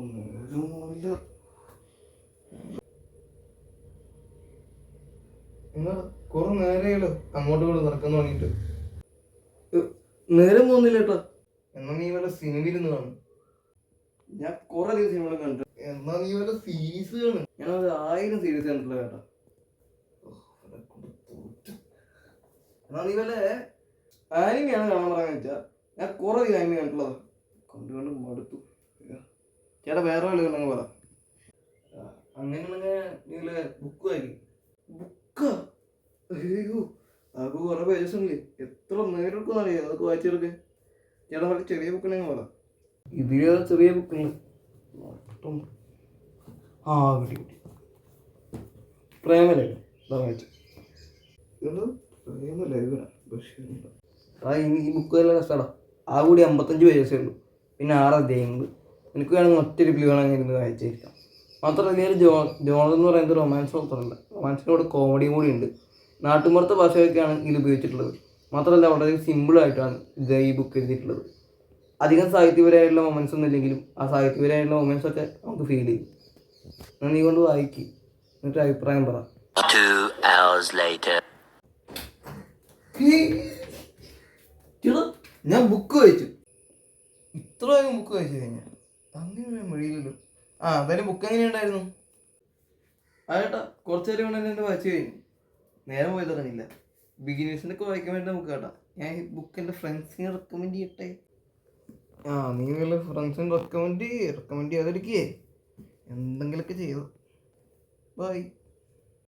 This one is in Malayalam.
ഒന്നുമില്ല. എന്നാ കുറെ നേരെയല്ലോ അങ്ങോട്ടും കൂടെ നടക്കാൻ തുടങ്ങിയിട്ട്. നേരം പോകുന്നില്ല കേട്ടോ എന്നാ നീ വല്ല സിനിമയിൽ കാണും. ഞാൻ കുറെ ദിവസം സിനിമകൾ കണ്ടു എന്നാ നീ വല്ല സീരീസ് കാണും. ഞാൻ ഒരു ആയിരം സീരീസ് കണ്ടിട്ടില്ല കേട്ടോ എന്നാ നീ വല്ല ആനിമയാണ് കാണാൻ പറയാന്ന് വെച്ചാ ഞാൻ കുറെ അധികം ആനിമ കണ്ടിട്ടുള്ളതാ. കണ്ടു കണ്ട് മടുത്തു. ചേട്ടാ വേറെ വല്ല പറ. അങ്ങനെയാണെങ്കിൽ നിങ്ങൾ ബുക്ക് വായിക്കും. ബുക്ക് അയ്യോ അതൊക്കെ കുറെ പേജസ് ഉണ്ട് എത്ര നേരെടുക്കും അറിയാം അതൊക്കെ വായിച്ചെടുക്കെ ചേട്ടാ വളരെ ചെറിയ ബുക്കുണ്ടെങ്കിൽ പറ. ഇതിൽ ചെറിയ ബുക്കുണ്ട് ആ കിട്ടി കിട്ടി. പ്രേമലല്ലേ ഇതാ വായിച്ചു. പ്രേമല്ലേ ആ ഈ ബുക്ക് നല്ല രസമാടാ ആ കൂടി അമ്പത്തഞ്ച് പേജസേ ഉള്ളൂ. പിന്നെ ആറ് അധ്യായങ്ങൾ എനിക്ക് വേണമെങ്കിൽ ഒറ്റ റിപ്ലൈ വേണമെങ്കിൽ ഇരുന്ന് വായിച്ചിരിക്കാം മാത്രമല്ല ഇതിൽ ജോ ജോണർ എന്ന് പറയുന്നത് റൊമാൻസ് മാത്രമല്ല റൊമാൻസിനോട് കോമഡിയും കൂടി ഉണ്ട്. നാട്ടുമ്പുറത്തെ ഭാഷയൊക്കെയാണ് ഇതിൽ ഉപയോഗിച്ചിട്ടുള്ളത്. മാത്രമല്ല വളരെ സിമ്പിളായിട്ടാണ് ഇത് ഈ ബുക്ക് എഴുതിയിട്ടുള്ളത്. അധികം സാഹിത്യപരമായിട്ടുള്ള മൊമെൻസ് ഒന്നും ഇല്ലെങ്കിലും ആ സാഹിത്യപരമായിട്ടുള്ള മൊമെൻസ് ഒക്കെ നമുക്ക് ഫീൽ ചെയ്യും. ഞാൻ നീ കൊണ്ട് വായിക്ക്. എന്നിട്ട് അഭിപ്രായം പറ. Two hours later. ചേട്ടാ ഞാൻ ബുക്ക് വായിച്ചു. ഇത്ര വേഗം ബുക്ക് വായിച്ചു കഴിഞ്ഞാൽ അങ്ങനെ വഴിയില്ലല്ലോ ആ എന്തായാലും ബുക്ക് എങ്ങനെയുണ്ടായിരുന്നു? ആ ചേട്ടാ കുറച്ച് നേരം കൊണ്ട് തന്നെ വായിച്ചു കഴിഞ്ഞു. നേരെ പോയി തുടങ്ങിയില്ല. ബിഗിനേഴ്സിനൊക്കെ വായിക്കാൻ വേണ്ടി നമുക്ക് കേട്ടാ. ഞാൻ ഈ ബുക്ക് എന്റെ ഫ്രണ്ട്സിന് റെക്കമെൻഡ് ചെയ്യട്ടെ? ആ നീ വല്ല ഫ്രണ്ട്സിന് റെക്കമെൻഡ് റെക്കമെൻഡ് ചെയ്യാതിരിക്കേ. എന്തെങ്കിലുമൊക്കെ ചെയ്തു. ബൈ